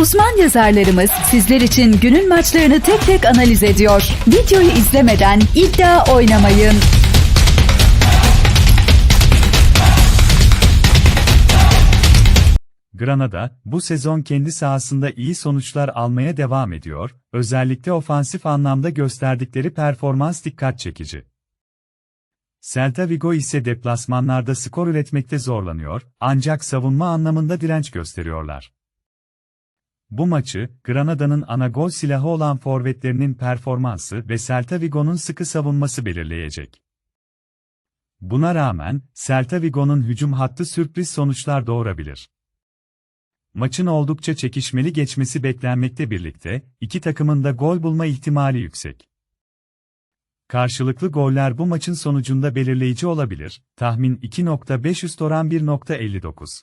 Uzman yazarlarımız sizler için günün maçlarını tek tek analiz ediyor. Videoyu izlemeden iddia oynamayın. Granada, bu sezon kendi sahasında iyi sonuçlar almaya devam ediyor, özellikle ofansif anlamda gösterdikleri performans dikkat çekici. Celta Vigo ise deplasmanlarda skor üretmekte zorlanıyor, ancak savunma anlamında direnç gösteriyorlar. Bu maçı, Granada'nın ana gol silahı olan forvetlerinin performansı ve Celta Vigo'nun sıkı savunması belirleyecek. Buna rağmen, Celta Vigo'nun hücum hattı sürpriz sonuçlar doğurabilir. Maçın oldukça çekişmeli geçmesi beklenmekte birlikte, iki takımın da gol bulma ihtimali yüksek. Karşılıklı goller bu maçın sonucunda belirleyici olabilir, tahmin 2.5 üst oran 1.59.